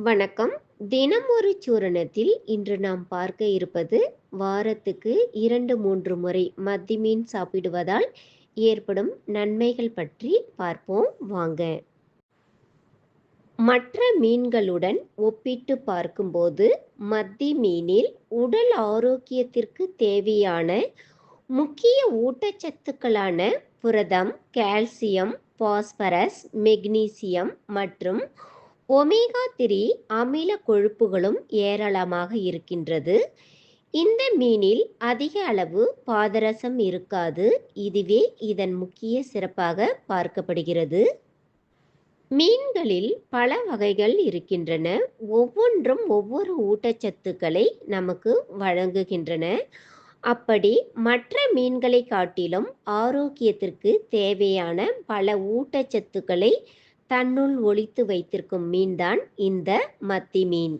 வணக்கம். தினம் ஒரு சூரணத்தில் இன்று நாம் பார்க்க இருப்பது வாரத்துக்கு இரண்டு மூன்று முறை மத்தி மீன் சாப்பிடுவதால் ஏற்படும் நன்மைகள் பற்றி பார்ப்போம். வாங்க. மற்ற மீன்களுடன் ஒப்பிட்டு பார்க்கும்போது மத்தி மீனில் உடல் ஆரோக்கியத்திற்கு தேவையான முக்கிய ஊட்டச்சத்துக்களான புரதம் கால்சியம் பாஸ்பரஸ் மெக்னீசியம் மற்றும் ஒமேகா த்ரீ அமில கொழுப்புகளும் ஏராளமாக இருக்கின்றது. இந்த மீனில் அதிக அளவு பாதரசம் இருக்காது. இதுவே இதன் முக்கிய சிறப்பாக பார்க்கப்படுகிறது. மீன்களில் பல வகைகள் இருக்கின்றன. ஒவ்வொன்றும் ஒவ்வொரு ஊட்டச்சத்துக்களை நமக்கு வழங்குகின்றன. அப்படி மற்ற மீன்களை காட்டிலும் ஆரோக்கியத்திற்கு தேவையான பல ஊட்டச்சத்துக்களை தன்னுள் ஒழித்து வைத்திருக்கும் மீன்தான் இந்த மத்தி மீன்.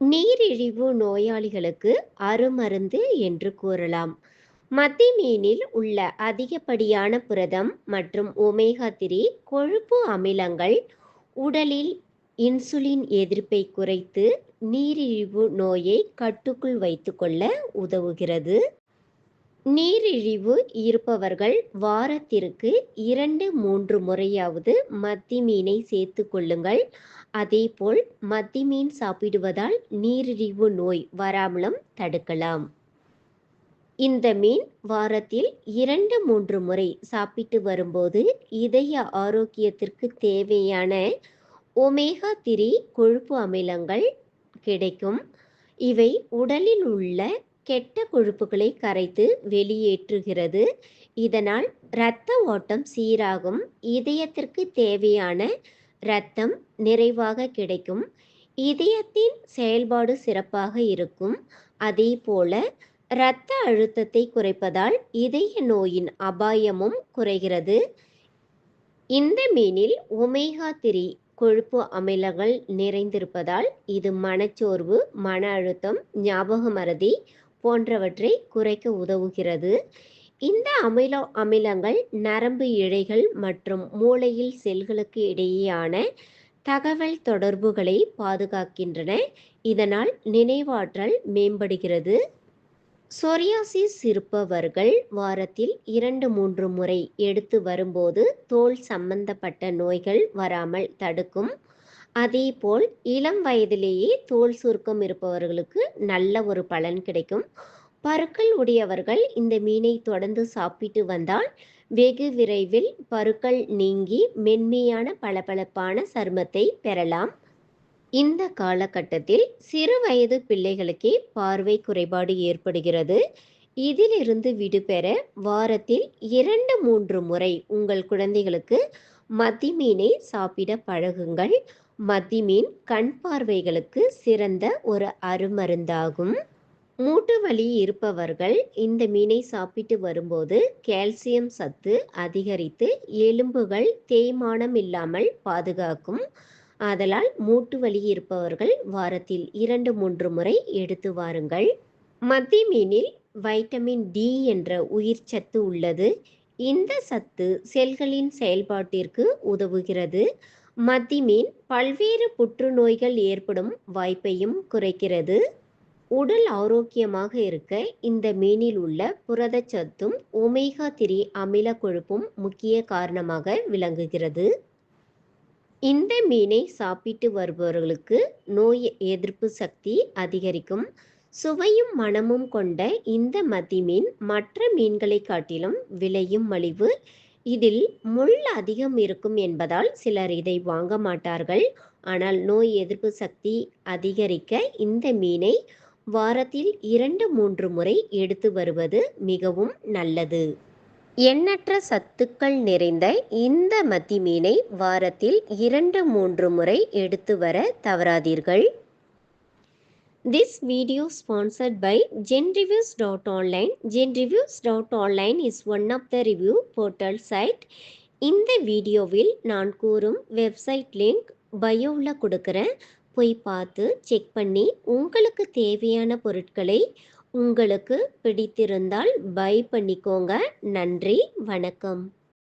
நீரிழிவு நோயாளிகளுக்கு அருமருந்து என்று கூறலாம். மத்தி மீனில் உள்ள அதிகப்படியான புரதம் மற்றும் ஒமேகா த்ரீ கொழுப்பு அமிலங்கள் உடலில் இன்சுலின் எதிர்ப்பை குறைத்து நீரிழிவு நோயை கட்டுக்குள் வைத்துக்கொள்ள உதவுகிறது. நீரிழிவு இருப்பவர்கள் வாரத்திற்கு இரண்டு மூன்று முறையாவது மத்தி மீனை சேர்த்து கொள்ளுங்கள். அதேபோல் மத்தி மீன் சாப்பிடுவதால் நீரிழிவு நோய் வராமலும் தடுக்கலாம். இந்த மீன் வாரத்தில் இரண்டு மூன்று முறை சாப்பிட்டு வரும்போது இதய ஆரோக்கியத்திற்கு தேவையான ஒமேகா திரி கொழுப்பு அமிலங்கள் கிடைக்கும். இவை உடலில் உள்ள கெட்ட கொழுப்புகளை கரைத்து வெளியேற்றுகிறது. இதனால் இரத்த ஓட்டம் சீராகும். இதயத்திற்கு தேவையான இரத்தம் நிறைவாக கிடைக்கும். இதயத்தின் செயல்பாடு சிறப்பாக இருக்கும். அதே போல இரத்த அழுத்தத்தை குறைப்பதால் இதய நோயின் அபாயமும் குறைகிறது. இந்த மீனில் ஒமேகா த்ரீ கொழுப்பு அமிலங்கள் நிறைந்திருப்பதால் இது மனச்சோர்வு மன அழுத்தம் ஞாபக மறதி போன்றவற்றை குறைக்க உதவுகிறது. இந்த அமில அமிலங்கள் நரம்பு இழைகள் மற்றும் மூளையில் செல்களுக்கு இடையேயான தகவல் தொடர்புகளை பாதுகாக்கின்றன. இதனால் நினைவாற்றல் மேம்படுகிறது. சொரியாசிஸ் இருப்பவர்கள் வாரத்தில் இரண்டு மூன்று முறை எடுத்து வரும்போது தோல் சம்பந்தப்பட்ட நோய்கள் வராமல் தடுக்கும். அதேபோல் இளம் வயதிலேயே தோல் சுருக்கம் இருப்பவர்களுக்கு நல்ல ஒரு பலன் கிடைக்கும். பருக்கள் உடையவர்கள் இந்த மீனை தொடர்ந்து சாப்பிட்டு வந்தால் வெகு விரைவில் பருக்கள் நீங்கி மென்மையான பளபளப்பான சருமத்தை பெறலாம். இந்த காலகட்டத்தில் சிறு வயது பிள்ளைகளுக்கே பார்வை குறைபாடு ஏற்படுகிறது. இதிலிருந்து விடுபெற வாரத்தில் இரண்டு மூன்று முறை உங்கள் குழந்தைகளுக்கு மத்தி மீனை சாப்பிட பழகுங்கள். மத்தி மீன் கண் பார்வைகளுக்கு சிறந்த ஒரு அருமருந்தாகும். மூட்டு வலி இருப்பவர்கள் இந்த மீனை சாப்பிட்டு வரும்போது கால்சியம் சத்து அதிகரித்து எலும்புகள் தேய்மானம் இல்லாமல் பாதுகாக்கும். ஆதலால் மூட்டு வலி இருப்பவர்கள் வாரத்தில் இரண்டு மூன்று முறை எடுத்து வாருங்கள். மத்தி மீனில் வைட்டமின் டி என்ற உயிர் சத்து உள்ளது. இந்த சத்து செல்களின் செயல்பாட்டிற்கு உதவுகிறது. மத்திமீன் பல்வேறு புற்றுநோய்கள் ஏற்படும் வாய்ப்பையும் குறைக்கிறது. உடல் ஆரோக்கியமாக இருக்க இந்த மீனில் உள்ள புரதச்சத்தும் ஒமேகா திரி அமில கொழுப்பும் முக்கிய காரணமாக விளங்குகிறது. இந்த மீனை சாப்பிட்டு வருபவர்களுக்கு நோய் எதிர்ப்பு சக்தி அதிகரிக்கும். சுவையும் மனமும் கொண்ட இந்த மத்தி மீன் மற்ற மீன்களை காட்டிலும் விலையும் மலிவு. இதில் முள் அதிகம் இருக்கும் என்பதால் சிலர் இதை வாங்க மாட்டார்கள். ஆனால் நோய் எதிர்ப்பு சக்தி அதிகரிக்க இந்த மீனை வாரத்தில் இரண்டு மூன்று முறை எடுத்து வருவது மிகவும் நல்லது. எண்ணற்ற சத்துக்கள் நிறைந்த இந்த மத்தி மீனை வாரத்தில் இரண்டு மூன்று முறை எடுத்து வர தவறாதீர்கள். This video sponsored by genreviews.online. genreviews.online is one of the review portal site. இந்த வீடியோவில் நான் கூறும் வெப்சைட் லிங்க் பயோவில் கொடுக்குறேன் போய் பார்த்து செக் பண்ணி உங்களுக்கு தேவையான பொருட்களை உங்களுக்கு பிடித்திருந்தால் பை பண்ணிக்கோங்க நன்றி வணக்கம்